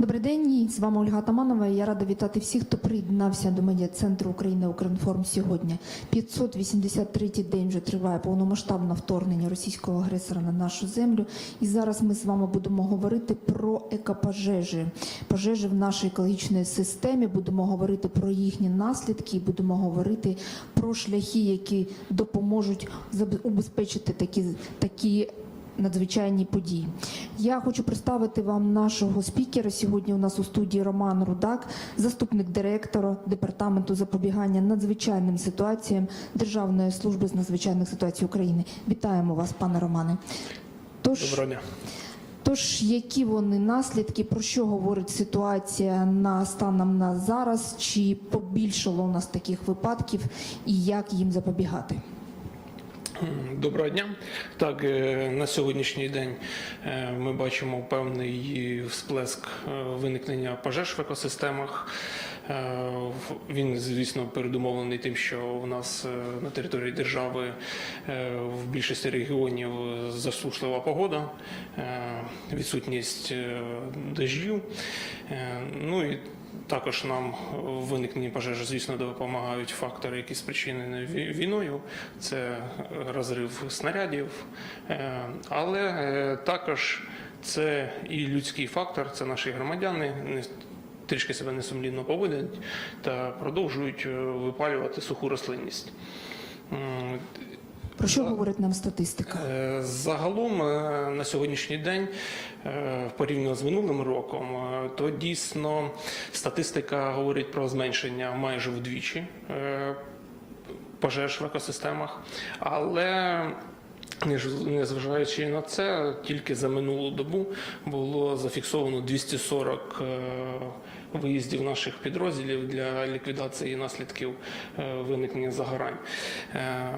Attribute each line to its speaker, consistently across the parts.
Speaker 1: Добрий день, з вами Ольга Атаманова. Я рада вітати всіх, хто приєднався до медіа центру України Укрінформ сьогодні. 583-й день вже триває повномасштабне вторгнення російського агресора на нашу землю. І зараз ми з вами будемо говорити про екопожежі, пожежі в нашій екологічній системі. Будемо говорити про їхні наслідки, будемо говорити про шляхи, які допоможуть убезпечити такі такі надзвичайні події. Я хочу представити вам нашого спікера. Сьогодні у нас у студії Роман Рудак, заступник директора департаменту запобігання надзвичайним ситуаціям Державної служби з надзвичайних ситуацій України. Вітаємо вас, пане Романе. Тож,
Speaker 2: Доброго дня.
Speaker 1: тож які вони наслідки, про що говорить ситуація на станом на зараз? Чи побільшало у нас таких випадків, і як їм запобігати?
Speaker 2: Доброго дня. Так, е, на сьогоднішній день е, ми бачимо певний всплеск е, виникнення пожеж в екосистемах. Е, Він, звісно, передумовлений тим, що у нас е, на території держави е, в більшості регіонів засушлива погода, відсутність дождів. Ну і також нам в виникненні пожежі, звісно, допомагають фактори, які спричинені війною. Це розрив снарядів, але також це і людський фактор, це наші громадяни. Трішки себе несумлінно поводять та продовжують е, випалювати суху рослинність.
Speaker 1: Про що говорить нам статистика?
Speaker 2: Е, Загалом е, на сьогоднішній день, порівняно з минулим роком, то дійсно статистика говорить про зменшення майже вдвічі пожеж в екосистемах, але незважаючи на це, тільки за минулу добу було зафіксовано 240 е, виїздів наших підрозділів для ліквідації наслідків е, виникнення загорань. Е,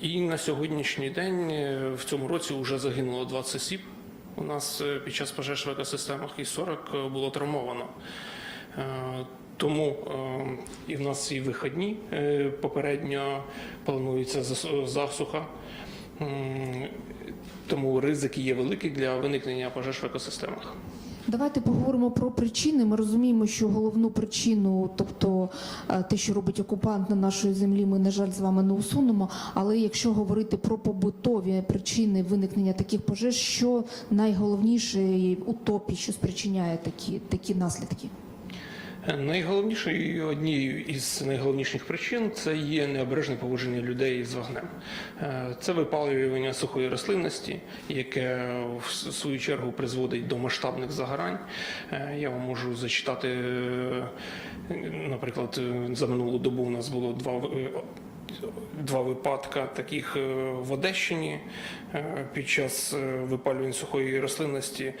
Speaker 2: і на сьогоднішній день в цьому році вже загинуло 20 осіб. У нас під час пожеж в екосистемах і 40 було травмовано. Тому і в нас і вихідні попередньо планується зас- засуха. Тому ризики є великі для виникнення пожеж в екосистемах.
Speaker 1: Давайте поговоримо про причини. Ми розуміємо, що головну причину, тобто е, те, що робить окупант на нашій землі, ми на жаль з вами не усунемо. Але якщо говорити про побутові причини виникнення таких пожеж, що найголовніше у топі, що спричиняє такі, такі наслідки?
Speaker 2: Найголовнішою однією із найголовніших причин це є необережне поводження людей з вогнем. Е, Це випалювання сухої рослинності, яке в свою чергу призводить до масштабних загорань. Е, Я вам можу зачитати, е, наприклад, за минулу добу у нас було два Два випадка таких в Одещині під час випалювання сухої рослинності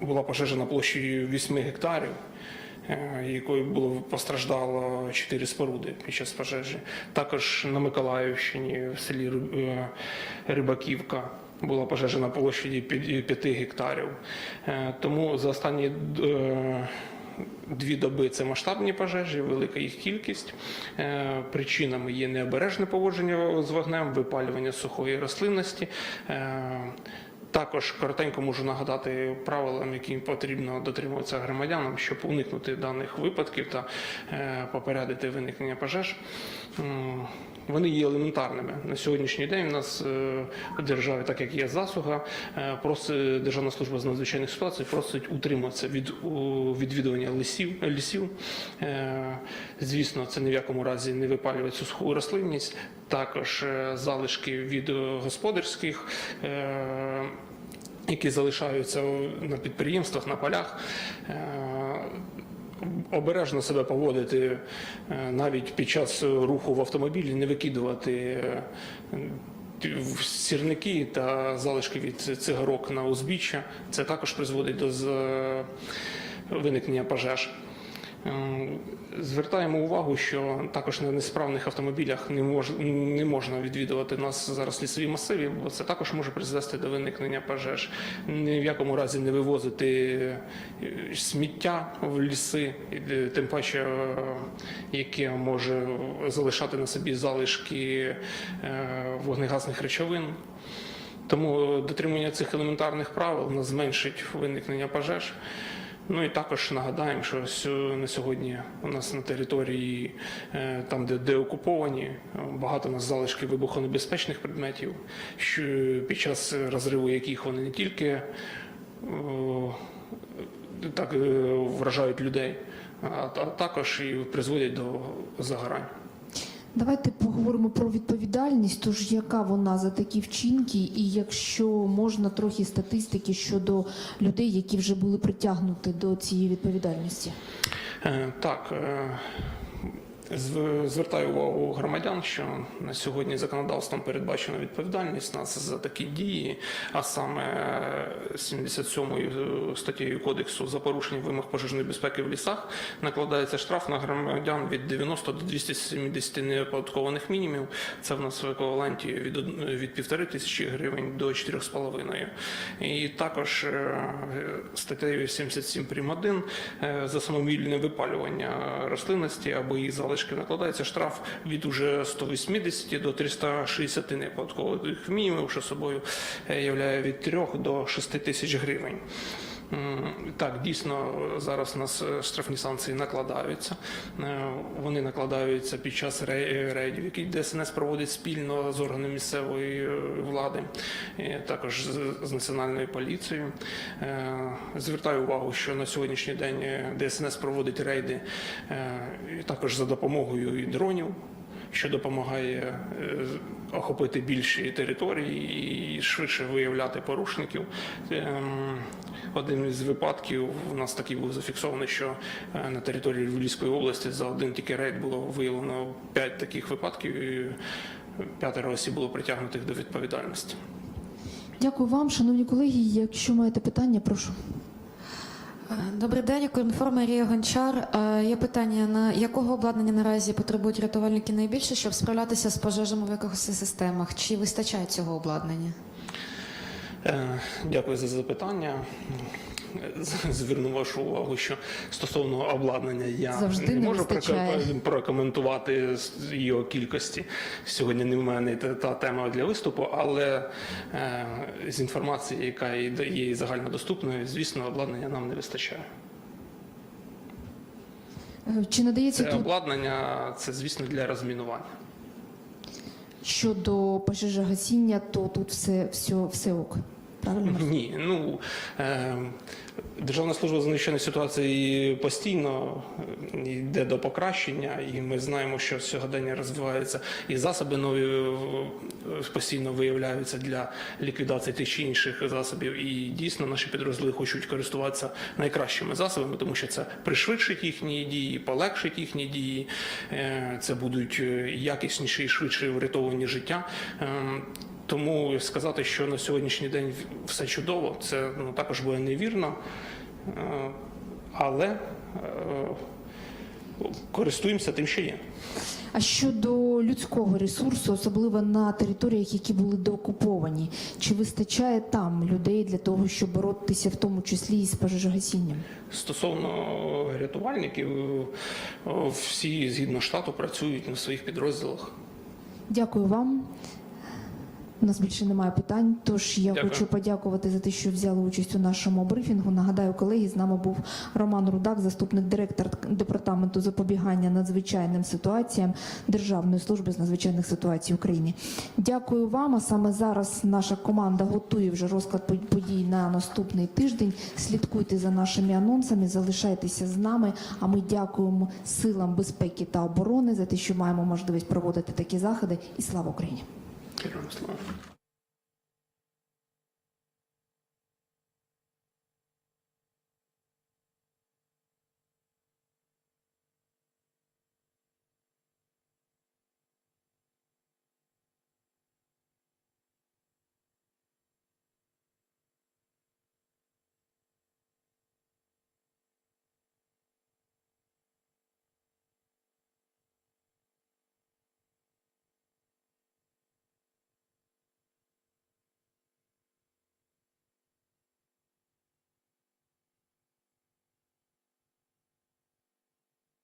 Speaker 2: була пожежа на площі 8 гектарів, е, якою було постраждало 4 споруди під час пожежі. Також на Миколаївщині в селі е, Рибаківка. Була пожежа на площі 5 гектарів. Е, Тому за останні Дві доби це масштабні пожежі, велика їх кількість. Е, Причинами є необережне поводження з вогнем, випалювання сухої рослинності. Е, Також коротенько можу нагадати правилам, яким потрібно дотримуватися громадянам, щоб уникнути даних випадків та е, попередити виникнення пожеж. Вони є елементарними. На сьогоднішній день у нас е, в державі, так як є засуга, е, просить Державна служба з надзвичайних ситуацій просить утриматися від відвідування лісів. лісів. Е, Звісно, це ні в якому разі не випалює цю суху рослинність. Також залишки від господарських. які залишаються на підприємствах, на полях, обережно себе поводити е, навіть під час руху в автомобілі, не викидувати е, сірники та залишки від цигарок на узбіччя. Це також призводить до з- виникнення пожеж. Е, Звертаємо увагу, що також на несправних автомобілях не, мож, не можна відвідувати нас зараз лісові масиви, бо це також може призвести до виникнення пожеж. Ні в якому разі не вивозити е, сміття в ліси, е, тим паче, яке може залишати на собі залишки вогнегасних речовин. Тому дотримання цих елементарних правил нас зменшить виникнення пожеж. Ну і також нагадаємо, що на сьогодні у нас на території, е, там де, де окуповані, е, багато у нас залишків вибухонебезпечних предметів, що під час розриву яких вони не тільки о, так е, вражають людей, а також і призводять до загорань.
Speaker 1: Давайте поговоримо про відповідальність. Тож яка вона за такі вчинки, і якщо можна трохи статистики щодо людей, які вже були притягнуті до цієї відповідальності?
Speaker 2: Е, Так, е, звертаю увагу громадян, що на сьогодні законодавством передбачена відповідальність нас за такі дії, а саме е, 77 статтею кодексу за порушення вимог пожежної безпеки в лісах накладається штраф на громадян від 90 до 270 неоподаткованих мінімумів. Це в нас в еквіваленті від від півтори тисячі гривень до 4,5. І також е, статтею 77 прим. 1 е, за самовільне випалювання рослинності або її залишки накладається штраф від уже 180 до 360 неподаткових мінімумів, що собою е, являє від 3 до 6 тисяч гривень. Так, дійсно, зараз у нас е, штрафні санкції накладаються. Е, Вони накладаються під час ре- рейдів, які ДСНС проводить спільно з органами місцевої е, влади, е, також з, національною поліцією. Е, Звертаю увагу, що на сьогоднішній день е, ДСНС проводить рейди е, також за допомогою і дронів що допомагає е, охопити більші території і швидше виявляти порушників. Ем, Один із випадків у нас такий був зафіксований, що е, на території Львівської області за один тільки рейд було виявлено п'ять таких випадків. і П'ятеро осіб було притягнутих до відповідальності.
Speaker 1: Дякую вам, шановні колеги. Якщо маєте питання, прошу.
Speaker 3: Добрий день, Укрінформ Марія Гончар. Е, Є питання, на якого обладнання наразі потребують рятувальники найбільше, щоб справлятися з пожежами в якихось системах? Чи вистачає цього обладнання?
Speaker 2: Е, Дякую за запитання. Зверну вашу увагу, що стосовно обладнання я
Speaker 1: Завжди
Speaker 2: не можу
Speaker 1: вистачає.
Speaker 2: прокоментувати його кількості. Сьогодні не в мене та, та тема для виступу, але е, з інформації, яка є є загальнодоступною, звісно, обладнання нам не вистачає.
Speaker 1: Е, Чи надається
Speaker 2: Це
Speaker 1: тут
Speaker 2: обладнання, це звісно для розмінування.
Speaker 1: щодо пожежогасіння, то тут все, все, все ок. Правильно?
Speaker 2: Ні, ну е, Державна служба з ситуації постійно е, йде до покращення, і ми знаємо, що сьогодення розвиваються і засоби нові постійно виявляються для ліквідації тих чи інших засобів. І дійсно наші підрозділи хочуть користуватися найкращими засобами, тому що це пришвидшить їхні дії, полегшить їхні дії. Е, Це будуть е, якісніші і швидше врятовані життя. Тому сказати, що на сьогоднішній день все чудово, це ну, також буде невірно. Е, Але е, користуємося тим, що є.
Speaker 1: А щодо людського ресурсу, особливо на територіях, які були деокуповані, чи вистачає там людей для того, щоб боротися в тому числі і з пожежогасінням?
Speaker 2: Стосовно рятувальників, е, всі згідно штату працюють на своїх підрозділах.
Speaker 1: Дякую вам. У нас більше немає питань, тож я
Speaker 2: Дякую.
Speaker 1: хочу подякувати за те, що взяли участь у нашому брифінгу. Нагадаю, колеги, з нами був Роман Рудак, заступник директора департаменту запобігання надзвичайним ситуаціям Державної служби з надзвичайних ситуацій України. Дякую вам. А саме зараз наша команда готує вже розклад подій на наступний тиждень. Слідкуйте за нашими анонсами, залишайтеся з нами. А ми дякуємо силам безпеки та оборони за те, що маємо можливість проводити такі заходи. І слава Україні!
Speaker 2: Героям слава.